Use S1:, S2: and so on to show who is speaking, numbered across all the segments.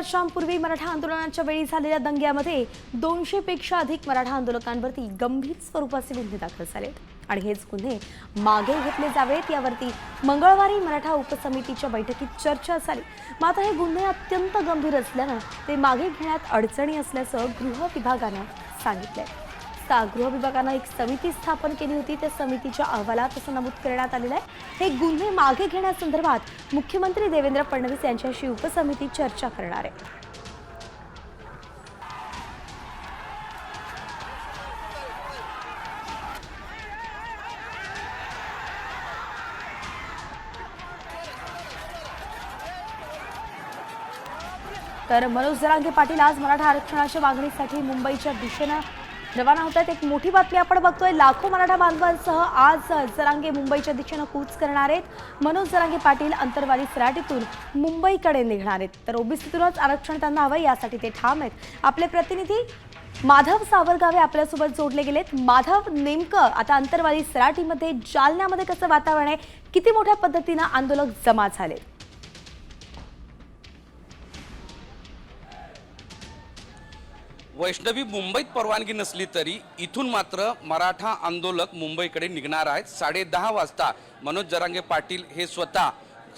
S1: वर्षांपूर्वी मराठा आंदोलनाच्या वेळी झालेल्या दंग्यामध्ये दोनशे पेक्षा अधिक मराठा आंदोलकांवरती गंभीर स्वरूपाचे गुन्हे दाखल झालेत. आणि हेच गुन्हे मागे घेतले जावेत यावरती मंगळवारी मराठा उपसमितीच्या बैठकीत चर्चा झाली. मात्र हे गुन्हे अत्यंत गंभीर असल्यानं ते मागे घेण्यात अडचणी असल्याचं गृह विभागानं सांगितलंय. सा गृह विभागानं एक समिती स्थापन केली होती. त्या समितीच्या अहवालात असं नमूद करण्यात आलेलं आहे. हे गुन्हे मागे घेण्यासंदर्भात मुख्यमंत्री देवेंद्र फडणवीस यांच्याशी उपसमिती चर्चा करणार आहे. तर मनोज जरांगे पाटील आज मराठा आरक्षणाच्या मागणीसाठी मुंबईच्या दिशेनं रवाना होत आहेत. एक मोठी बातमी आपण बघतोय. लाखो मराठा बांधवांसह आज जरांगे मुंबईच्या दिशेनं कूच करणार आहेत. मनोज जरांगे पाटील अंतरवाली सराटीतून मुंबईकडे निघणार आहेत. तर ओबीसीतूनच आरक्षण त्यांना हवं यासाठी ते ठाम आहेत. आपले प्रतिनिधी माधव सावरगावे आपल्यासोबत जोडले गेलेत. माधव नेमकं आता अंतरवाली सराटीमध्ये जालन्यामध्ये कसं वातावरण आहे? किती मोठ्या पद्धतीनं आंदोलक जमा झाले
S2: वैष्णवी मुंबईत परवानगी नसली तरी इथून मात्र मराठा आंदोलक मुंबईकडे निघणार आहेत. साडे दहा वाजता मनोज जरांगे पाटील हे स्वतः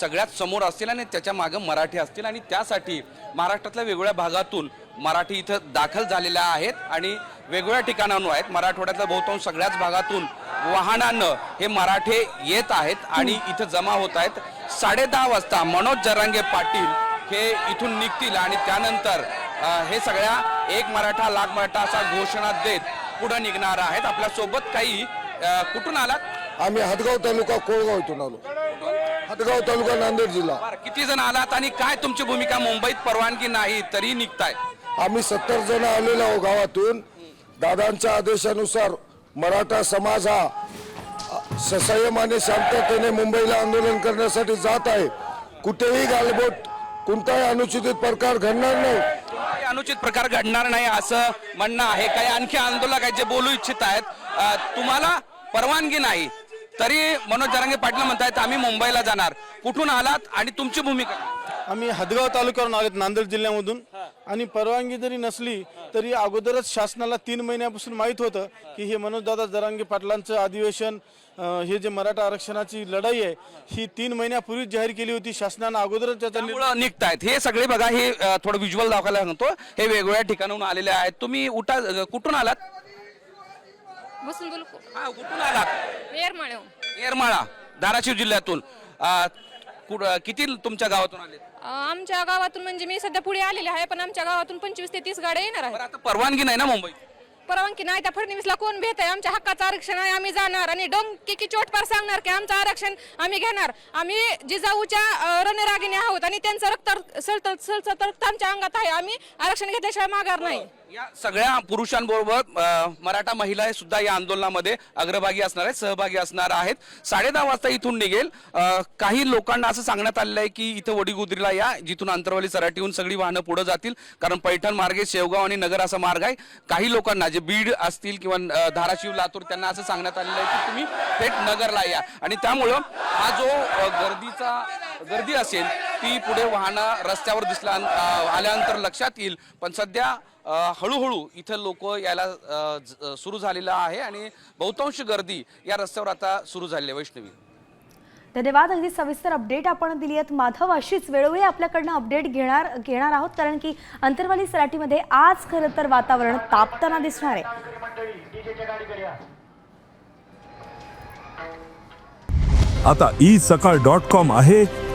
S2: सगळ्यात समोर असतील आणि त्याच्या मागं मराठी असतील आणि त्यासाठी महाराष्ट्रातल्या वेगवेगळ्या भागातून मराठी इथं दाखल झालेल्या आहेत आणि वेगवेगळ्या ठिकाणांवर आहेत. मराठवाड्यातल्या बहुतांश सगळ्याच भागातून वाहनानं हे मराठे येत आहेत आणि इथं जमा होत आहेत. साडेदहा वाजता मनोज जरांगे पाटील हे इथून निघतील आणि त्यानंतर हे सगळ्या एक मराठा लाख मराठा असा घोषणा देत पुढे निघणार आहेत. आपल्यासोबत काही कुठून आलात?
S3: आम्ही हदगाव तालुका कोळगाव इथून आलो. हदगाव तालुका नांदेड जिल्हा.
S2: किती जण आलात आणि काय तुमची भूमिका? मुंबईत परवानगी नाही तरी निघताय.
S3: आम्ही सत्तर जण आलेलो आहो गावातून. दादांच्या आदेशानुसार मराठा समाज हा ससंयम आणि शांततेने मुंबईला आंदोलन करण्यासाठी जात आहे. कुठेही गालबोट कोणताही अनुचित प्रकार घडणार नाही.
S2: काही अनुचित प्रकार घडणार नाही असं म्हणणं आहे. काही आणखी आंदोलक आहेत जे बोलू इच्छित आहेत. तुम्हाला परवानगी नाही. तरी मनोज जरांगे पाटील म्हणतायत आम्ही मुंबईला जाणार. कुठून आलात आणि तुमची भूमिका
S4: आम्ही हदगाव तालुक्यावरून आलेत नांदेड जिल्ह्यामधून. आणि परवानगी जरी नसली तरी अगोदरच शासनाला तीन महिन्यापासून माहीत होतं की हे मनोजदादा जरांगे पाटलांचं अधिवेशन हे जे मराठा आरक्षणाची लढाई आहे ही तीन महिन्यापूर्वीच जाहीर केली होती. शासनानं अगोदरच त्याचा
S2: निघतायत. हे सगळे बघा हे थोडं व्हिज्युअल दाखवायला सांगतो. हे वेगवेगळ्या ठिकाणाहून आलेले आहेत. तुम्ही उठा कुठून आलात? हा कुठून आलात? येरमाळा धाराशिव जिल्ह्यातून. कुठ- किती तुमच्या गावातून आले?
S5: आमच्या गावातून म्हणजे मी सध्या पुढे आलेले आहे पण आमच्या गावातून पंचवीस ते तीस गाड्या येणार
S2: बरं
S5: आहेत
S2: आता परवानगी नाही ना मुंबई?
S5: परवानगी नाही त्या फडणवीसला कोण भेट आहे आमच्या हक्काचं आरक्षण आहे आम्ही जाणार. आणि डोंकी की चोटपार सांगणार की आमचं आरक्षण आम्ही घेणार. आम्ही जिजाऊच्या अं, रणरागिणी आहोत आणि त्यांचं रक्त सळसळ सळसळ रक्त आमच्या अंगात आहे. आम्ही आरक्षण घेतल्याशिवाय माघार नाही.
S2: या सगळ्या पुरुषांबरोबर मराठा महिला सुद्धा या आंदोलनामध्ये अग्रभागी असणार आहेत सहभागी असणार आहेत. साडे दहा वाजता इथून निघेल. काही लोकांना असं सांगण्यात आलेलं आहे की इथं वडीगुद्रीला या जिथून अंतरवाली सराटीहून सगळी वाहनं पुढे जातील. कारण पैठण मार्गे शेवगाव आणि नगर असा मार्ग आहे. काही लोकांना जे बीड असतील किंवा धाराशिव लातूर त्यांना असं सांगण्यात आलेलं आहे की तुम्ही थेट नगरला या. आणि त्यामुळं हा जो गर्दीचा गर्दी असेल ती पुढे वाहनं रस्त्यावर दिसल्या अ, आल्यानंतर लक्षात येईल. पण सध्या हळूहळू इथं लोक यायला सुरू झालेलं आहे आणि बहुतांश गर्दी या रस्त्यावर आता सुरू झालेली आहे वैष्णवी.
S1: धन्यवाद. अगदी सविस्तर अपडेट आपण दिली आहेत. माधव अशीच वेळोवेळी आपल्याकडनं अपडेट घेणार घेणार आहोत कारण की अंतरवाली सराटीमध्ये आज खरं तर वातावरण तापताना दिसणार आहे.
S6: आता ई सकाळ डॉट कॉम आहे.